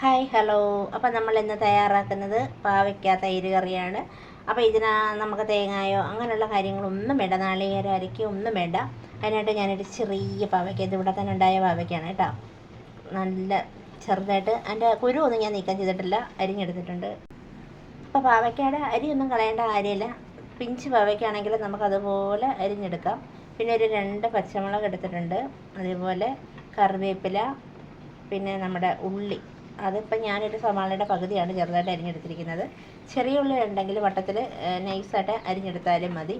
Hi hello. അപ്പോൾ നമ്മൾ ഇന്ന് തയ്യാറാക്കുന്നത് പാവയ്ക്ക തൈര് കറിയാണ് അപ്പോൾ ഇതിന് നമുക്ക് തേങ്ങായോ അങ്ങനെയുള്ള കാര്യങ്ങളൊന്നും വേണ്ട. നാളികേരം അരയ്ക്കോ ഒന്നും വേണ്ട. അതിനായിട്ട് ഞാനൊരു ചെറിയ പാവയ്ക്ക. ഇതിവിടെ തന്നെ ഉണ്ടായ പാവയ്ക്കാണ് കേട്ടോ. നല്ല ചെറുതായിട്ട് അതിന്റെ കുരു ഒന്നും ഞാൻ നീക്കം ചെയ്തിട്ടില്ല. അരിഞ്ഞെടുത്തിട്ടുണ്ട്. അപ്പോൾ പാവയ്ക്കയുടെ അരിയൊന്നും കളയേണ്ട കാര്യമില്ല. പിഞ്ച് പാവയ്ക്കാണെങ്കിൽ നമുക്കതുപോലെ അരിഞ്ഞെടുക്കാം. പിന്നെ ഒരു രണ്ട് പച്ചമുളക് എടുത്തിട്ടുണ്ട്. അതേപോലെ കറിവേപ്പില പിന്നെ നമ്മുടെ ഉള്ളി. അതിപ്പോൾ ഞാനൊരു സവാളയുടെ പകുതിയാണ് ചെറുതായിട്ട് അരിഞ്ഞെടുത്തിരിക്കുന്നത്. ചെറിയ ഉള്ളി ഉണ്ടെങ്കിൽ വട്ടത്തിൽ നൈസായിട്ട് അരിഞ്ഞെടുത്താലും മതി.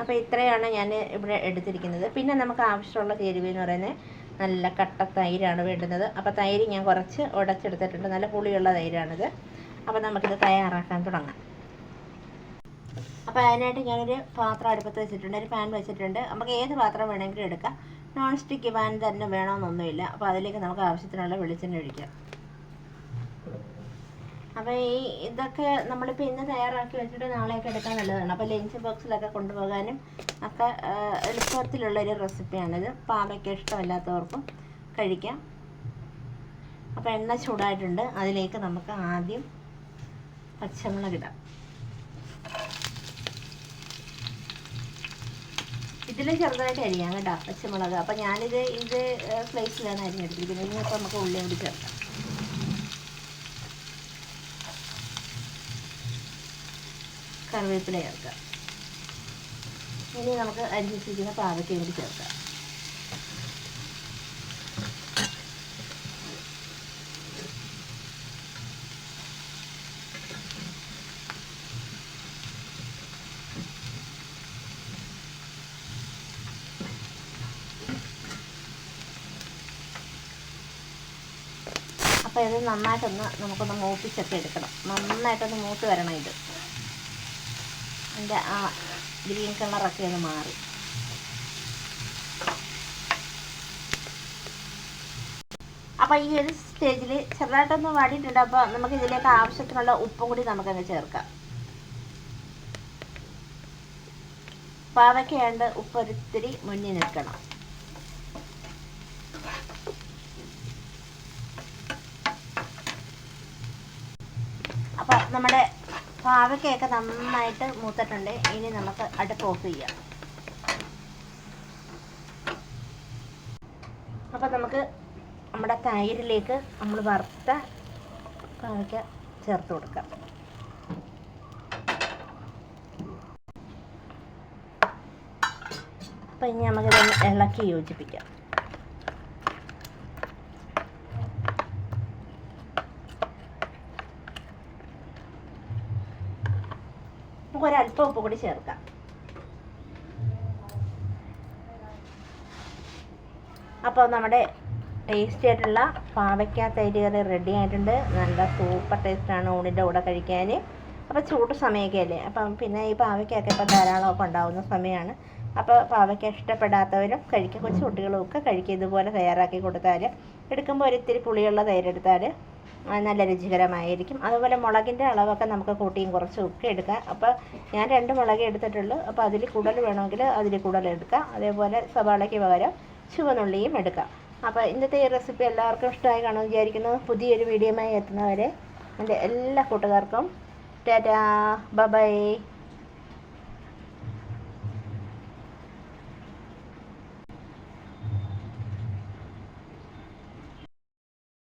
അപ്പോൾ ഇത്രയാണ് ഞാൻ ഇവിടെ എടുത്തിരിക്കുന്നത്. പിന്നെ നമുക്ക് ആവശ്യമുള്ള ചേരുവ എന്ന് പറയുന്നത് നല്ല കട്ട തൈരാണ് വേണ്ടുന്നത്. അപ്പോൾ തൈര് ഞാൻ കുറച്ച് ഉടച്ചെടുത്തിട്ടുണ്ട്. നല്ല പുളിയുള്ള തൈരാണിത്. അപ്പോൾ നമുക്കിത് തയ്യാറാക്കാൻ തുടങ്ങാം. അപ്പോൾ അതിനായിട്ട് ഞാനൊരു പാത്രം അടുപ്പത്ത് വെച്ചിട്ടുണ്ട്. ഒരു പാൻ വെച്ചിട്ടുണ്ട്. നമുക്ക് ഏത് പാത്രം വേണമെങ്കിലും എടുക്കാം. നോൺ സ്റ്റിക്ക് പാൻ തന്നെ വേണമെന്നൊന്നുമില്ല അപ്പോൾ അതിലേക്ക് നമുക്ക് ആവശ്യത്തിനുള്ള വെളിച്ചെണ്ണ ഒഴിക്കാം. അപ്പോൾ ഈ ഇതൊക്കെ നമ്മളിപ്പോൾ ഇന്ന് തയ്യാറാക്കി വെച്ചിട്ട് നാളെയൊക്കെ എടുക്കാൻ നല്ലതാണ്. അപ്പോൾ ലഞ്ച് ബോക്സിലൊക്കെ കൊണ്ടുപോകാനും ഒക്കെ എളുപ്പത്തിലുള്ള എളുപ്പത്തിലുള്ളൊരു റെസിപ്പിയാണിത് പാവയ്ക്ക് ഇഷ്ടമല്ലാത്തവർക്കും കഴിക്കാം. അപ്പോൾ എണ്ണ ചൂടായിട്ടുണ്ട്. അതിലേക്ക് നമുക്ക് ആദ്യം പച്ചമുളക് ഇടാം. ഇതിൽ ചെറുതായിട്ട് അരിയാം കേട്ടോ പച്ചമുളക്. അപ്പോൾ ഞാനിത് ഇത് സ്ലൈസിലാണ് അരിഞ്ഞെടുത്തിരിക്കുന്നത്. ഇനിയിപ്പോൾ നമുക്ക് ഉള്ളി കൂടി ചേർക്കാം. കറിവേപ്പില ചേർക്കാം ഇനി നമുക്ക് അരിഞ്ഞിരിക്കുന്ന പാവയ്ക്കയും കൂടി ചേർക്കാം. അപ്പോൾ ഇത് നന്നായിട്ടൊന്ന് നമുക്കൊന്ന് മൂപ്പിച്ചൊക്കെ എടുക്കണം. നന്നായിട്ടൊന്ന് മൂത്ത് വരണം ഇത്. അതിന്റെ ആ ഗ്രീൻ കളറൊക്കെ ഒന്ന് മാറി. അപ്പോൾ ഈ ഒരു സ്റ്റേജിൽ ചെറുതായിട്ടൊന്ന് വാടിയിട്ടുണ്ട്. അപ്പോൾ നമുക്ക് ഇതിലേക്ക് ആവശ്യത്തിനുള്ള ഉപ്പും കൂടി നമുക്കങ്ങ് ചേർക്കാം. പാവയ്ക്കയുണ്ട് ഉപ്പ് ഒരിത്തിരി മുന്നിൽ നിൽക്കണം. അപ്പോൾ നമ്മുടെ പാവയ്ക്കയൊക്കെ നന്നായിട്ട് മൂത്തിട്ടുണ്ട്. ഇനി നമുക്ക് അടുപ്പ് ഓഫ് ചെയ്യാം. അപ്പോൾ നമുക്ക് നമ്മുടെ തൈരിലേക്ക് നമ്മൾ വറുത്ത പാവയ്ക്ക ചേർത്ത് കൊടുക്കാം. അപ്പം ഇനി നമുക്കിതൊന്ന് ഇളക്കി യോജിപ്പിക്കാം. നമുക്ക് ഒരല്പം ഉപ്പ് കൂടി ചേർക്കാം. അപ്പോൾ നമ്മുടെ ടേസ്റ്റി ആയിട്ടുള്ള പാവയ്ക്ക തൈര് കറി റെഡി ആയിട്ടുണ്ട്. നല്ല സൂപ്പർ ടേസ്റ്റ് ആണ് ഊണിന്റെ കൂടെ കഴിക്കാൻ. അപ്പോൾ ചൂട് സമയമൊക്കെ അല്ലേ? അപ്പം പിന്നെ ഈ പാവയ്ക്കൊക്കെ ഇപ്പോൾ ധാരാളമൊക്കെ ഉണ്ടാവുന്ന സമയമാണ് അപ്പോൾ പാവയ്ക്ക ഇഷ്ടപ്പെടാത്തവരും കഴിക്കുക. കൊച്ചു കുട്ടികളും ഒക്കെ കഴിക്കുക. ഇതുപോലെ തയ്യാറാക്കി കൊടുത്താൽ എടുക്കുമ്പോൾ ഒരിത്തിരി പുളിയുള്ള തൈരെടുത്താൽ നല്ല രുചികരമായിരിക്കും. അതുപോലെ മുളകിന്റെ അളവൊക്കെ നമുക്ക് കൂട്ടിയും കുറച്ചും ഒക്കെ എടുക്കാം. അപ്പോൾ ഞാൻ രണ്ട് മുളക് എടുത്തിട്ടുള്ളൂ. അപ്പോൾ അതിൽ കൂടുതൽ വേണമെങ്കിൽ അതിൽ കൂടുതൽ എടുക്കാം. അതേപോലെ സവാളയ്ക്ക് പകരം ചുവന്നുള്ളിയും എടുക്കാം. അപ്പോൾ ഇന്നത്തെ ഈ റെസിപ്പി എല്ലാവർക്കും ഇഷ്ടമായി കാണുമെന്ന് വിചാരിക്കുന്നു. പുതിയൊരു വീഡിയോയുമായി എത്തുന്നവരെ എന്റെ എല്ലാ കൂട്ടുകാർക്കും ടാറ്റാ. ബൈ.